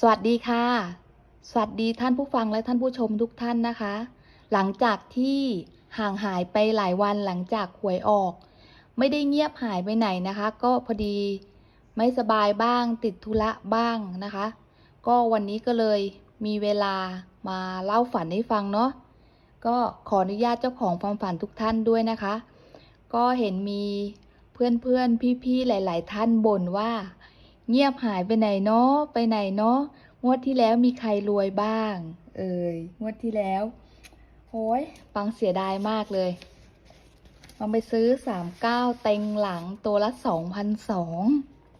สวัสดีค่ะ สวัสดีท่านผู้ฟังและท่านผู้ชมทุกท่านนะคะ หลังจากที่ห่างหายไปหลายวันหลังจากหวยออก ไม่ได้เงียบหายไปไหนนะคะ ก็พอดีไม่สบายบ้างติดธุระบ้างนะคะ ก็วันนี้ก็เลยมีเวลามาเล่าฝันให้ฟังเนาะก็ขออนุญาตเจ้าของความฝันทุกท่านด้วยนะคะ ก็เห็นมีเพื่อนๆพี่ๆหลาย ๆ ท่านบ่นว่า เงียบหายไปไหนเนาะไปไหนเนาะงวดที่แล้วมีใครรวยบ้าง เอ่ยงวดที่แล้วโอ้ยปังเสียดายมากเลยปังไปซื้อสามเก้าเต็งหลังตัวละสองพันสอง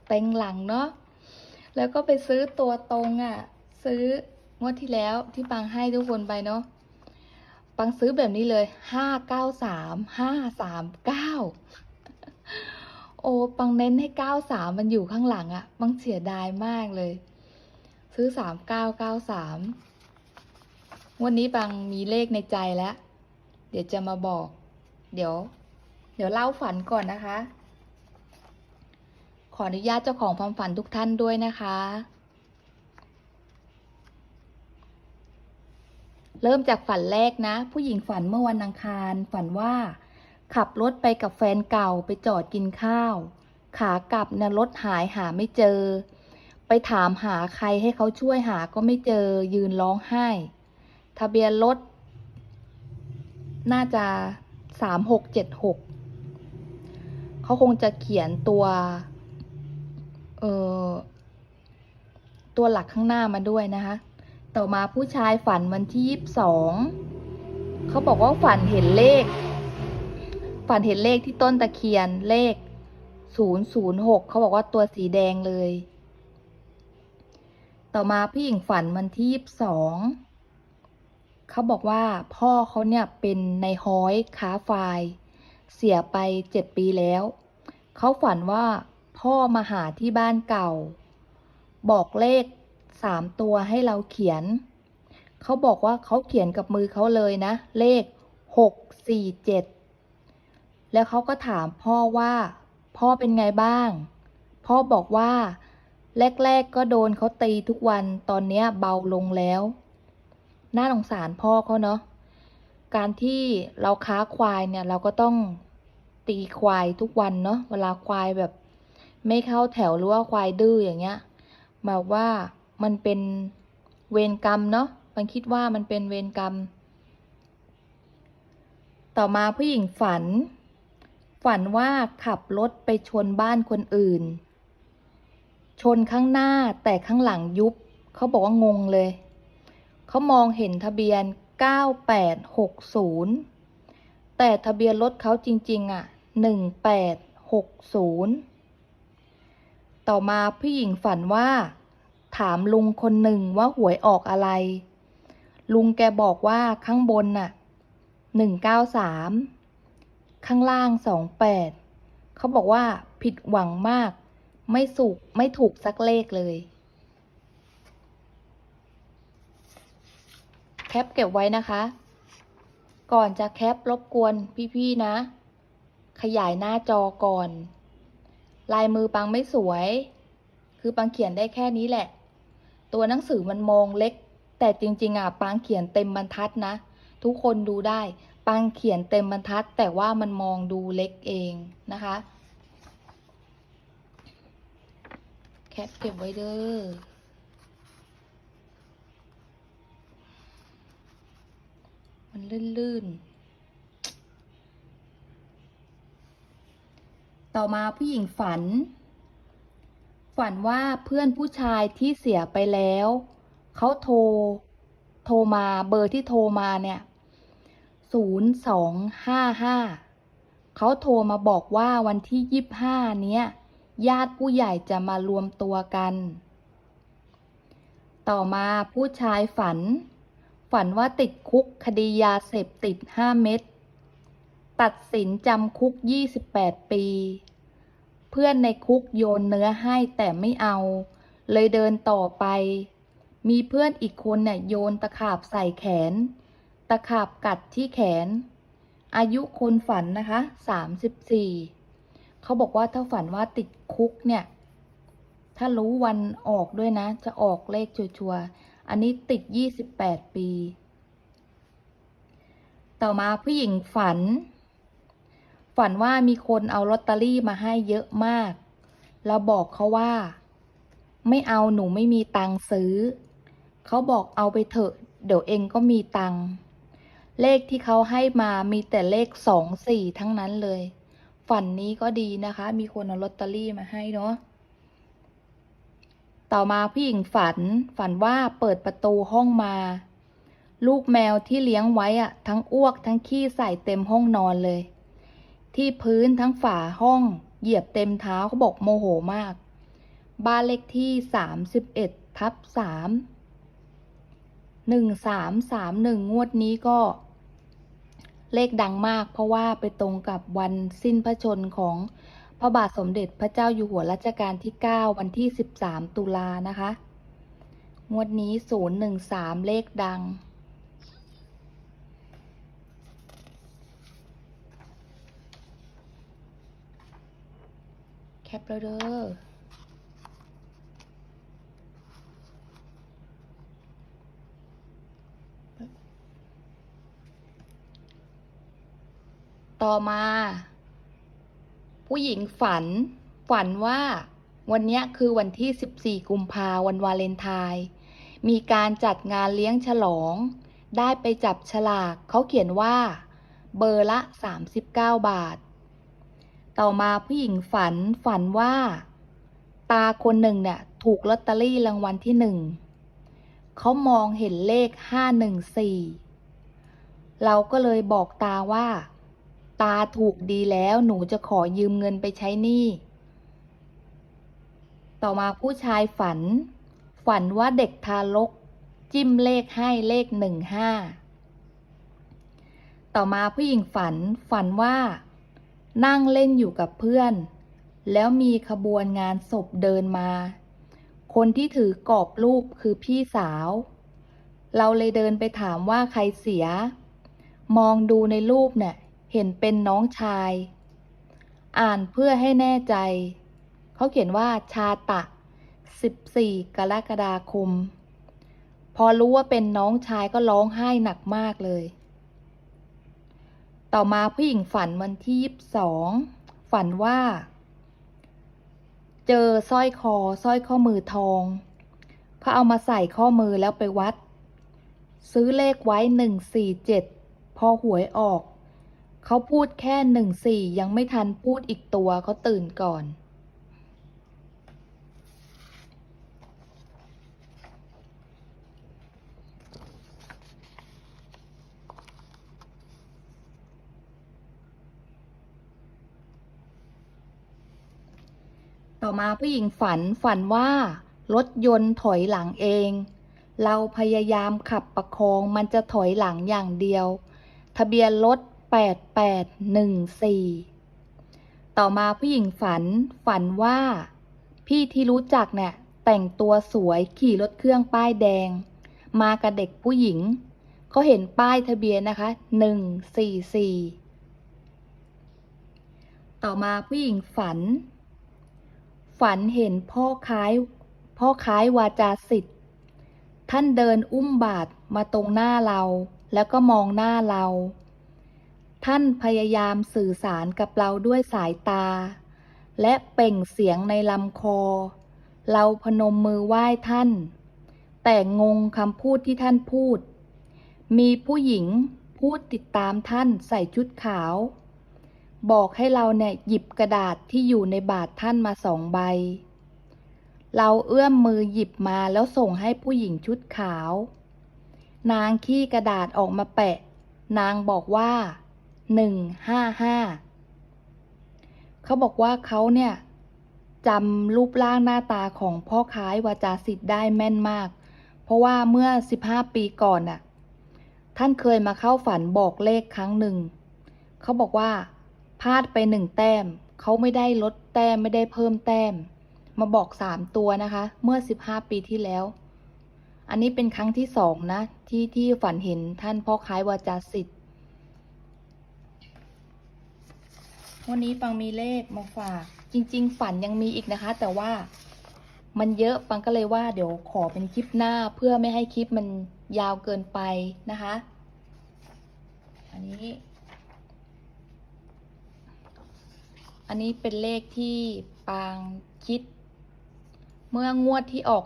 เต็งหลังเนาะแล้วก็ไปซื้อตัวตรงอะ่ะ ซื้องวดที่แล้วที่ปังให้ทุกคนไปเนาะปังซื้อแบบนี้เลยห้าเก้าสามห้าสามเก้า โอ้ปังเน้นให้เก้าสามมันอยู่ข้างหลังอะปังเสียดายมากเลย ซื้อสามเก้าเก้าสามวันนี้ปังมีเลขในใจแล้ว เดี๋ยวจะมาบอก เดี๋ยว เดี๋ยวเล่าฝันก่อนนะคะ ขออนุญาตเจ้าของความฝันทุกท่านด้วยนะคะ เริ่มจากฝันแรกนะ ผู้หญิงฝันเมื่อวันอังคารฝันว่า ขับรถไปกับแฟนเก่าไปจอดกินข้าว ขากลับนะรถหายหาไม่เจอ ไปถามหาใครให้เขาช่วยหาก็ไม่เจอ ยืนร้องไห้ ทะเบียนรถ น่าจะสามหกเจ็ดหกเขาคงจะเขียนตัวเออตัวหลักข้างหน้ามาด้วยนะคะ ต่อมาผู้ชายฝันวันที่ยี่สิบสองเขาบอกว่าฝันเห็นเลข ฝันเห็นเลขที่ต้นตะเคียนเลขศูนย์ศูนย์หกเขาบอกว่าตัวสีแดงเลย ต่อมาพี่หญิงฝันวันที่ยี่สิบสองเขาบอกว่าพ่อเขาเนี่ยเป็นในฮ้อยค้าไฟเสียไปเจ็ดปีแล้ว เขาฝันว่าพ่อมาหาที่บ้านเก่า บอกเลขสามตัวให้เราเขียน เขาบอกว่าเขาเขียนกับมือเขาเลยนะ เลขหกสี่เจ็ด แล้วเขาก็ถามพ่อว่า พ่อเป็นไงบ้าง พ่อบอกว่า แรก ๆ ก็โดนเขาตีทุกวันตอนเนี้ยเบาลงแล้ว น่าสงสารพ่อเขาเนาะการที่เราค้าควายเนี่ยเราก็ต้องตีควายทุกวันเนาะเวลาควายแบบ ไม่เข้าแถวหรือว่าควายดื้ออย่างเงี้ยแบบว่ามันเป็นเวรกรรมเนาะมันคิดว่ามันเป็นเวรกรรม ต่อมาผู้หญิงฝัน ฝันว่าขับรถไปชนบ้านคนอื่น ชนข้างหน้าแต่ข้างหลังยุบ เขาบอกว่างงเลย เขามองเห็นทะเบียน 9860 แต่ทะเบียนรถเขาจริง ๆ อะ 1860 ต่อมาผู้หญิงฝันว่า ถามลุงคนหนึ่งว่าหวยออกอะไร ลุงแกบอกว่าข้างบนน่ะหนึ่งเก้าสาม ข้างล่างสองแปดเขาบอกว่าผิดหวังมาก ไม่สุกไม่ถูกสักเลขเลย แคปเก็บไว้นะคะ ก่อนจะแคปรบกวนพี่ๆนะ ขยายหน้าจอก่อน ลายมือปังไม่สวย คือปังเขียนได้แค่นี้แหละ ตัวหนังสือมันมองเล็ก แต่จริงๆอะปังเขียนเต็มบรรทัดนะ ทุกคนดูได้ ปังเขียนเต็มบรรทัด แต่ว่ามันมองดูเล็กเองนะคะ แคปเก็บไว้เด้อมันลื่นๆ ต่อมาผู้หญิงฝัน ฝันว่าเพื่อนผู้ชายที่เสียไปแล้ว เขาโทร โทรมาเบอร์ที่โทรมาเนี่ย ศูนย์สองห้าห้าเขาโทรมาบอกว่าวันที่ยี่ห้าเนี้ย ญาติผู้ใหญ่จะมารวมตัวกัน ต่อมาผู้ชายฝัน ฝันว่าติดคุกคดียาเสพติดห้าเม็ด ตัดสินจำคุก 28 ปี เพื่อนในคุกโยนเนื้อให้แต่ไม่เอา เลยเดินต่อไป มีเพื่อนอีกคนเนี่ยโยนตะขาบใส่แขนะขาบกัดที่แขน อายุคนฝันนะคะ34เขาบอกว่าถ้าฝันว่าติดคุกเนี่ย ถ้ารู้วันออกด้วยนะ จะออกเลขชัวร์ๆอันนี้ติดยี่สิบแปดปี ต่อมาผู้หญิงฝัน ฝันว่ามีคนเอาลอตเตอรี่มาให้เยอะมาก แล้วบอกเขาว่า ไม่เอาหนูไม่มีตังค์ซื้อ เขาบอกเอาไปเถอะเดี๋ยวเองก็มีตังค์ เลขที่เขาให้มามีแต่เลขสองสี่ทั้งนั้นเลย ฝันนี้ก็ดีนะคะ มีคนเอาลอตเตอรี่มาให้เนาะต่อมาผู้หญิงฝันฝันว่าเปิดประตูห้องมา ลูกแมวที่เลี้ยงไว้อะทั้งอ้วกทั้งขี้ใส่เต็มห้องนอนเลย ที่พื้นทั้งฝาห้อง เหยียบเต็มเท้าเขาบอกโมโหมาก บ้านเลขที่สามสิบเอ็ดทับสามหนึ่งสามสามหนึ่งงวดนี้ก็ เลขดังมาก เพราะว่าไปตรงกับวันสิ้นพระชนของพระบาทสมเด็จพระเจ้าอยู่หัวรัชกาลที่ 9 วันที่ 13 ตุลานะคะ งวดนี้ 013 เลขดัง แคปแล้วเด้อ ต่อมา ผู้หญิงฝัน ฝันว่า วันนี้คือวันที่ 14 กุมภาวันวาเลนไทน์มีการจัดงานเลี้ยงฉลอง ได้ไปจับฉลาก เขาเขียนว่า เบอร์ละ 39 บาท ต่อมาผู้หญิงฝันฝันว่า ตาคนหนึ่งเนี่ยถูกลอตเตอรี่รางวัลที่หนึ่งเขามองเห็นเลข 514 เราก็เลยบอกตาว่า ตาถูกดีแล้วหนูจะขอยืมเงินไปใช้หนี้ ต่อมาผู้ชายฝัน ฝันว่าเด็กทารก จิ้มเลขให้เลขหนึ่งห้า ต่อมาผู้หญิงฝัน ฝันว่า นั่งเล่นอยู่กับเพื่อน แล้วมีขบวนงานศพเดินมา คนที่ถือกรอบรูปคือพี่สาว เราเลยเดินไปถามว่าใครเสีย มองดูในรูปเนี่ย เห็นเป็นน้องชาย อ่านเพื่อให้แน่ใจ เขาเขียนว่าชาตะ 14 กรกฎาคม พอรู้ว่าเป็นน้องชายก็ร้องไห้หนักมากเลย ต่อมาผู้หญิงฝันวันที่ 22 ฝันว่า เจอสร้อยคอสร้อยข้อมือทองเขาเอามาใส่ข้อมือแล้วไปวัด ซื้อเลขไว้ 147 พอหวยออก เขาพูดแค่หนึ่งสี่ยังไม่ทันพูดอีกตัวเขาตื่นก่อน ต่อมาผู้หญิงฝันฝันว่า รถยนต์ถอยหลังเอง เราพยายามขับประคองมันจะถอยหลังอย่างเดียว ทะเบียนรถ 8814 ต่อมาผู้หญิงฝัน ฝันว่า พี่ที่รู้จักเนี่ย แต่งตัวสวยขี่รถเครื่องป้ายแดง มากับเด็กผู้หญิงเขาเห็นป้ายทะเบียนนะคะ 144 ต่อมาผู้หญิงฝัน ฝันเห็นพ่อค้ายพ่อค้ายวาจาสิทธิ์ ท่านเดินอุ้มบาทมาตรงหน้าเรา แล้วก็มองหน้าเรา ท่านพยายามสื่อสารกับเราด้วยสายตา และเป่งเสียงในลำคอ เราพนมมือไหว้ท่าน แต่งงคำพูดที่ท่านพูด มีผู้หญิงพูดติดตามท่านใส่ชุดขาว บอกให้เราเนี่ยหยิบกระดาษที่อยู่ในบาทท่านมาสองใบ เราเอื้อมมือหยิบมาแล้วส่งให้ผู้หญิงชุดขาว นางขี้กระดาษออกมาแปะ นางบอกว่า หนึ่งห้าห้าเขาบอกว่าเขาเนี่ยจำรูปร่างหน้าตาของพ่อค้ายวาจาสิทธิ์ได้แม่นมาก เพราะว่าเมื่อ 15 ปีก่อนน่ะ ท่านเคยมาเข้าฝันบอกเลขครั้งหนึ่ง เขาบอกว่าพลาดไปหนึ่งแต้ม เขาไม่ได้ลดแต้มไม่ได้เพิ่มแต้ม มาบอกสามตัวนะคะ เมื่อ 15 ปีที่แล้ว อันนี้เป็นครั้งที่สองนะ ที่ที่ฝันเห็นท่านพ่อค้ายวาจาสิทธิ์ วันนี้ฟังมีเลขมาฝาก จริง ๆ ฝันยังมีอีกนะคะ แต่ว่ามันเยอะปังก็เลยว่าเดี๋ยวขอเป็นคลิปหน้าเพื่อไม่ให้คลิปมันยาวเกินไปนะคะ อันนี้ อันนี้เป็นเลขที่ปางคิด เมื่องวดที่ออก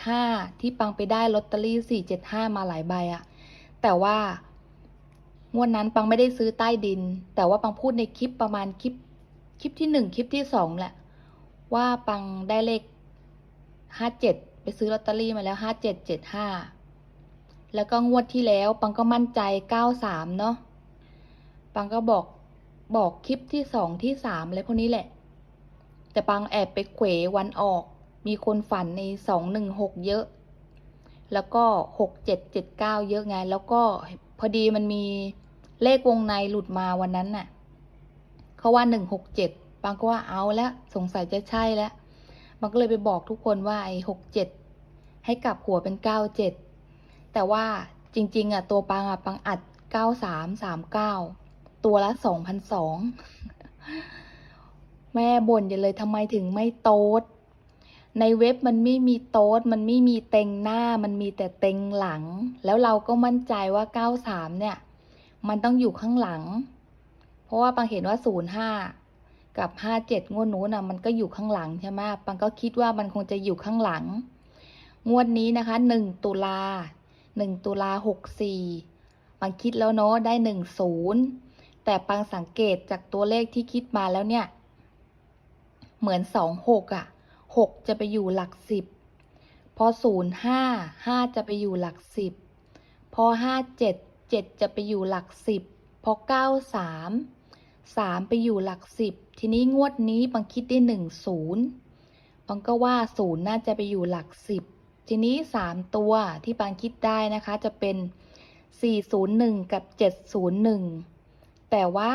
475 ที่ปังไปได้ลอตเตอรี่ 475 มาหลายใบอะแต่ว่า งวดนั้นปังไม่ได้ซื้อใต้ดิน แต่ว่าปังพูดในคลิปประมาณคลิป คลิปที่หนึ่งคลิปที่สองแหละ ว่าปังได้เลข57ไปซื้อลอตเตอรี่มาแล้ว5775แล้วก็งวดที่แล้ว ปังก็มั่นใจ93เนาะปังก็บอกบอกคลิปที่สองที่สามอะไรพวกนี้แหละ แต่ปังแอบไปเขววันออก มีคนฝันในสองหนึ่งหกเยอะ แล้วก็หกเจ็ดเจ็ดเก้าเยอะไงแล้วก็ พอดีมันมีเลขวงในหลุดมาวันนั้นน่ะ เขาว่าหนึ่งหกเจ็ดปังก็ว่าเอาแล้วสงสัยจะใช่แล้วปังก็เลยไปบอกทุกคนว่าไอ้หกเจ็ดให้กลับหัวเป็นเก้าเจ็ดแต่ว่าจริง ๆอะตัวปังอะปังอัดเก้าสามสามเก้าตัวละสองพันสองแม่บ่นอย่าเลยทำไมถึงไม่โต๊ด ในเว็บมันไม่มีโต๊ดมันไม่มีเต็งหน้า มันมีแต่เต็งหลัง แล้วเราก็มั่นใจว่าเก้าสามเนี่ย มันต้องอยู่ข้างหลัง เพราะว่าปังเห็นว่าศูนย์ห้ากับห้าเจ็ดงวดนู้นอะมันก็อยู่ข้างหลังใช่ไหมปังก็คิดว่ามันคงจะอยู่ข้างหลัง งวดนี้นะคะหนึ่งตุลาหนึ่งตุลาหกสี่ปังคิดแล้วเนาะได้หนึ่งศูนย์แต่ปังสังเกตจากตัวเลขที่คิดมาแล้วเนี่ย เหมือนสองหกอะ หกจะไปอยู่หลักสิบพอศูนย์ห้าห้าจะไปอยู่หลักสิบพอห้าเจ็ดเจ็ดจะไปอยู่หลักสิบพอเก้าสามสามไปอยู่หลักสิบทีนี้งวดนี้ปังคิดได้หนึ่งศูนย์ปังก็ว่าศูนย์น่าจะไปอยู่หลักสิบทีนี้สามตัวที่ปังคิดได้นะคะจะเป็นสี่ศูนย์หนึ่งกับเจ็ดศูนย์หนึ่งแต่ว่า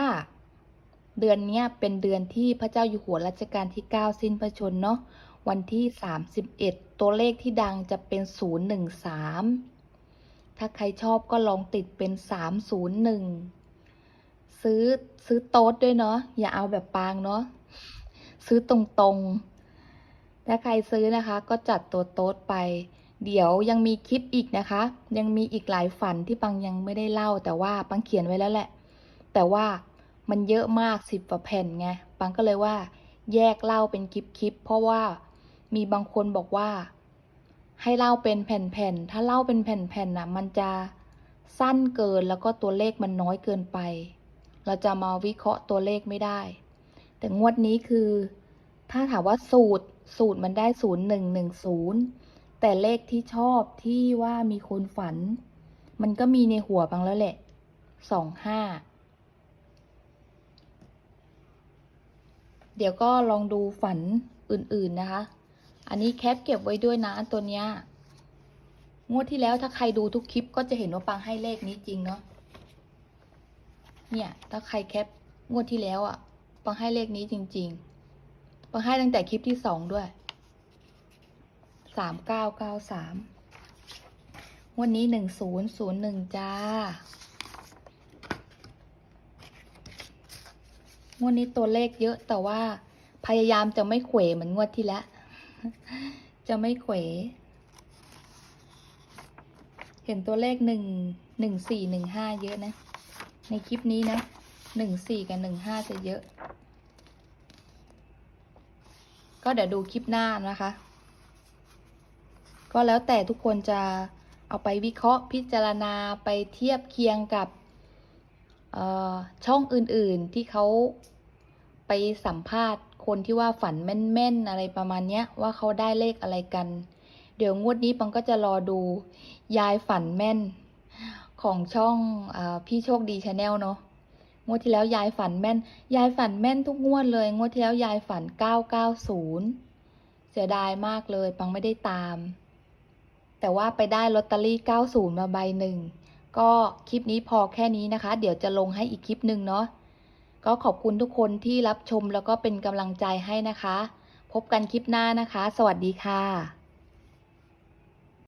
เดือนนี้เป็นเดือนที่พระเจ้าอยู่หัวรัชกาลที่ 9 สิ้นพระชน เนาะ วันที่ 31 ตัวเลขที่ดังจะเป็น 013 ถ้าใครชอบก็ลองติดเป็น 301 ซื้อซื้อโต๊ดด้วยเนาะอย่าเอาแบบปางเนาะซื้อตรงๆ ถ้าใครซื้อนะคะก็จัดตัวโต๊ดไป เดี๋ยวยังมีคลิปอีกนะคะ ยังมีอีกหลายฝันที่ปังยังไม่ได้เล่า แต่ว่าปังเขียนไว้แล้วแหละ แต่ว่ามันเยอะมากสิบกว่าแผ่นไง ปังก็เลยว่าแยกเล่าเป็นคลิปคลิปเพราะว่า มีบางคนบอกว่า ให้เล่าเป็นแผ่นๆ ถ้าเล่าเป็นแผ่นๆน่ะ มันจะสั้นเกินแล้วก็ตัวเลขมันน้อยเกินไป เราจะมาวิเคราะห์ตัวเลขไม่ได้ แต่งวดนี้คือ ถ้าถามว่าสูตรสูตรมันได้ศูนย์หนึ่งหนึ่งศูนย์แต่เลขที่ชอบที่ว่ามีคนฝัน มันก็มีในหัวบางแล้วแหละสองห้าเดี๋ยวก็ลองดูฝันอื่นๆนะคะ อันนี้แคปเก็บไว้ด้วยนะตัวเนี้ยงวดที่แล้วถ้าใครดูทุกคลิปก็จะเห็นว่าปังให้เลขนี้จริงเนาะเนี่ย ถ้าใครแคปงวดที่แล้วอะ่ะ ปังให้เลขนี้จริง ๆ ปังให้ตั้งแต่คลิปที่สองด้วยสามเก้าเก้าสามวันนี้หนึ่งศูนย์ศูนย์หนึ่งจ้างวดนี้ตัวเลขเยอะแต่ว่าพยายามจะไม่เขวเหมือนงวดที่แล้ว จะไม่เขวเห็นตัวเลขหนึ่งหนึ่งสี่หนึ่งห้าเยอะนะ ในคลิปนี้นะหนึ่งสี่กับหนึ่งห้าจะเยอะ ก็เดี๋ยวดูคลิปหน้านะคะ ก็แล้วแต่ทุกคนจะเอาไปวิเคราะห์พิจารณาไปเทียบเคียงกับช่องอื่นๆที่เขาไปสัมภาษณ์ คนที่ว่าฝันแม่นๆอะไรประมาณเนี้ยว่าเขาได้เลขอะไรกัน เดี๋ยวงวดนี้ปังก็จะรอดูยายฝันแม่น ของช่องอพี่โชคดีชาแนลเนาะงวดที่แล้วยายฝันแม่น ยายฝันแม่นทุกงวดเลย งวดที่แล้วยายฝัน 990 เสียดายมากเลย ปังไม่ได้ตาม แต่ว่าไปได้ลอตเตอรี่ 90 มาใบหนึ่ง ก็คลิปนี้พอแค่นี้นะคะ เดี๋ยวจะลงให้อีกคลิปหนึ่งเนาะ ก็ขอบคุณทุกคนที่รับชมแล้วก็เป็นกำลังใจให้นะคะ พบกันคลิปหน้านะคะ สวัสดีค่ะ